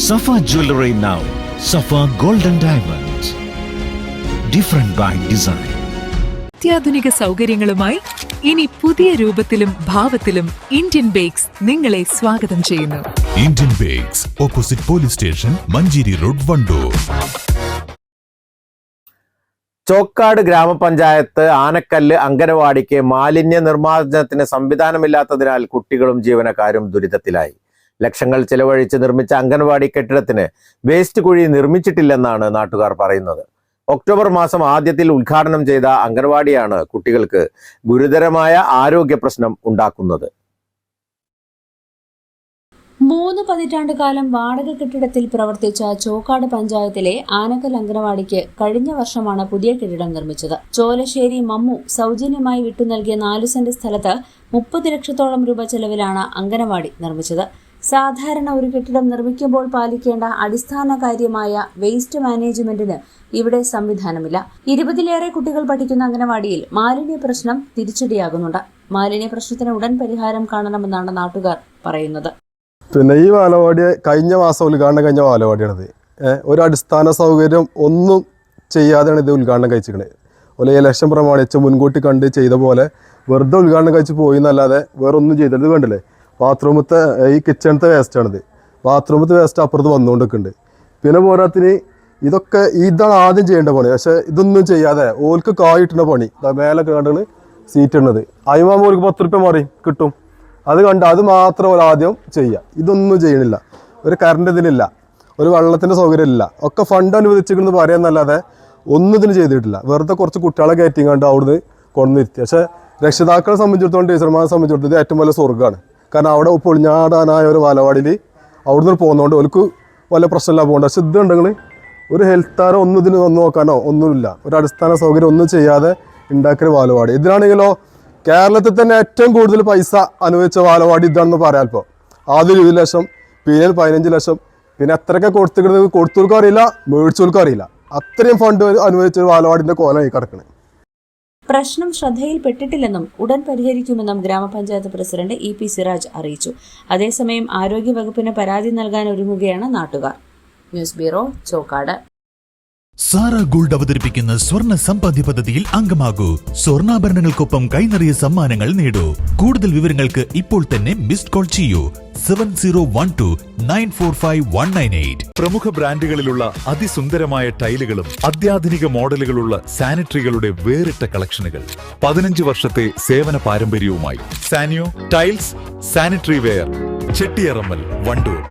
Safa Jewelry now. Safa Golden Diamonds. Different by design. അത്യാധുനിക സൗകര്യങ്ങളുമായി ഇനി പുതിയ രൂപത്തിലും ഭാവത്തിലും ഇന്ത്യൻ ബേക്സ് നിങ്ങളെ സ്വാഗതം ചെയ്യുന്നു Indian Bakes opposite police station Manjeri road Wandoor Chokkad ഗ്രാമപഞ്ചായത്ത് ആനക്കല്ല് അങ്കനവാടിക്ക് മാലിന്യ നിർമ്മാർജനത്തിന് സംവിധാനമില്ലാത്തതിനാൽ കുട്ടികളും ജീവനക്കാരും ദുരിതത്തിലായി ലക്ഷങ്ങൾ ചെലവഴിച്ച് നിർമ്മിച്ച അംഗൻവാടി കെട്ടിടത്തിന് വേസ്റ്റ് കുഴി നിർമ്മിച്ചിട്ടില്ലെന്നാണ് നാട്ടുകാർ പറയുന്നത്. ഒക്ടോബർ മാസം ആദ്യത്തിൽ ഉദ്ഘാടനം ചെയ്ത അംഗൻവാടിയാണ് കുട്ടികൾക്ക് ഗുരുതരമായ ആരോഗ്യ പ്രശ്നം ഉണ്ടാക്കുന്നത്. മൂന്ന് പതിറ്റാണ്ട് കാലം വാടക കെട്ടിടത്തിൽ പ്രവർത്തിച്ച ചോക്കാട് പഞ്ചായത്തിലെ ആനക്കൽ അംഗനവാടിക്ക് കഴിഞ്ഞ വർഷമാണ് പുതിയ കെട്ടിടം നിർമ്മിച്ചത്. ചോലശ്ശേരി മമ്മു സൗജന്യമായി വിട്ടു നൽകിയ നാലു സെന്റ് സ്ഥലത്ത് മുപ്പത് ലക്ഷത്തോളം രൂപ ചെലവിലാണ് അംഗനവാടി നിർമ്മിച്ചത്. സാധാരണ ഒരു കെട്ടിടം നിർമ്മിക്കുമ്പോൾ പാലിക്കേണ്ട അടിസ്ഥാന കാര്യമായ വേസ്റ്റ് മാനേജ്മെന്റിന് ഇവിടെ സംവിധാനമില്ല. ഇരുപതിലേറെ കുട്ടികൾ പഠിക്കുന്ന അംഗനവാടിയിൽ മാലിന്യ പ്രശ്നം തിരിച്ചടിയാകുന്നുണ്ട്. മാലിന്യ പ്രശ്നത്തിന് ഉടൻ പരിഹാരം കാണണമെന്നാണ് നാട്ടുകാർ പറയുന്നത്. പിന്നെ ഈ ബാലവാടി കഴിഞ്ഞ മാസം ഉദ്ഘാടനം കഴിഞ്ഞ ബാലവാടിയാണിത്. ഒരു അടിസ്ഥാന സൗകര്യം ഒന്നും ചെയ്യാതെയാണ് ഇത് ഉദ്ഘാടനം കഴിച്ചിരിക്കുന്നത് അതുപോലെ ഇലക്ഷൻ പ്രമാണിച്ച് മുൻകൂട്ടി കണ്ട് ചെയ്ത പോലെ വെറുതെ ഉദ്ഘാടനം കഴിച്ച് പോയി എന്നല്ലാതെ വേറൊന്നും ചെയ്തിട്ട് കണ്ടില്ലേ? ബാത്റൂമത്തെ ഈ കിച്ചണത്തെ വേസ്റ്റാണിത് ബാത്റൂമത്തെ വേസ്റ്റ് അപ്പുറത്ത് വന്നുകൊണ്ടൊക്കെയുണ്ട് പിന്നെ പോരാത്തിന് ഇതൊക്കെ ഇതാണ് ആദ്യം ചെയ്യേണ്ട പണി. പക്ഷേ ഇതൊന്നും ചെയ്യാതെ ഓൽക്ക് കായിട്ടുന്ന പണി. മേലൊക്കെ കണ്ടാണ് സീറ്റ് ഇടുന്നത്. അതിമാകുമ്പോൾ ഓർക്ക് പത്ത് റുപ്യ മാറി കിട്ടും. അത് കണ്ട് അത് മാത്രം ഒരു ആദ്യം ചെയ്യുക ഇതൊന്നും ചെയ്യണില്ല. ഒരു കറണ്ട് ഇതിനില്ല ഒരു വെള്ളത്തിന്റെ സൗകര്യം ഇല്ല ഒക്കെ ഫണ്ട് അനുവദിച്ചിരിക്കുന്നത് പറയാന്നല്ലാതെ ഒന്നും ഇതിന് ചെയ്തിട്ടില്ല. വെറുതെ കുറച്ച് കുട്ടികളെ കയറ്റിയും കണ്ട് അവിടുന്ന് കൊണ്ടുവന്നിരുത്തി പക്ഷേ രക്ഷിതാക്കളെ സംബന്ധിച്ചിടത്തോളം ടീച്ചർമാരെ സംബന്ധിച്ചിടത്തോളം ഇത് ഏറ്റവും വലിയ സ്വർഗമാണ്. കാരണം അവിടെ പൊളിഞ്ഞാടാനായ ഒരു ബാലവാടിയിൽ അവിടുന്ന് പോകുന്നതുകൊണ്ട് അവർക്ക് വല്ല പ്രശ്നമില്ല പോകണ്ട. പക്ഷെ ഇതുണ്ടെങ്കിൽ ഒരു ഹെൽത്താരോ ഒന്നും ഇതിന് വന്ന് നോക്കാനോ ഒന്നുമില്ല. ഒരു അടിസ്ഥാന സൗകര്യം ഒന്നും ചെയ്യാതെ ഉണ്ടാക്കിയ വാലവാടി. ഇതിനാണെങ്കിലോ കേരളത്തിൽ തന്നെ ഏറ്റവും കൂടുതൽ പൈസ അനുവദിച്ച വാലവാടി ഇതാണെന്ന് പറയാം ഇപ്പോൾ. ആദ്യം ഇരുപത് ലക്ഷം പിന്നെ പതിനഞ്ച് ലക്ഷം പിന്നെ എത്രയൊക്കെ കൊടുത്തിട്ട് കൊടുത്തവർക്കും അറിയില്ല മേടിച്ചവർക്കും അറിയില്ല. അത്രയും ഫണ്ട് അനുവദിച്ച ഒരു ബാലവാടിന്റെ കോലമായി കിടക്കണേ. പ്രശ്നം ശ്രദ്ധയിൽപ്പെട്ടിട്ടില്ലെന്നും ഉടൻ പരിഹരിക്കുമെന്നും ഗ്രാമപഞ്ചായത്ത് പ്രസിഡന്റ് ഇ പി സിറാജ് അറിയിച്ചു. അതേസമയം ആരോഗ്യവകുപ്പിന് പരാതി നൽകാൻ ഒരുങ്ങുകയാണ് നാട്ടുകാർ. News bureau Chokkad. Zara gold അവതരിപ്പിക്കുന്ന സ്വർണ സമ്പാദ്യ പദ്ധതിയിൽ അംഗമാകൂ. സ്വർണാഭരണങ്ങൾക്കൊപ്പം കൈനിറിയ സമ്മാനങ്ങൾ നേടൂ. കൂടുതൽ വിവരങ്ങൾക്ക് ഇപ്പോൾ തന്നെ മിസ്ഡ് കോൾ ചെയ്യൂ. Seven zero one two nine four five one nine eight പ്രമുഖ ബ്രാൻഡുകളിലുള്ള അതിസുന്ദരമായ ടൈലുകളും അത്യാധുനിക മോഡലുകളുള്ള സാനിറ്ററികളുടെ വേറിട്ട കളക്ഷനുകൾ. പതിനഞ്ച് വർഷത്തെ സേവന പാരമ്പര്യവുമായി. Sanyo tiles sanitary ware Chettiyarammal Wandoor.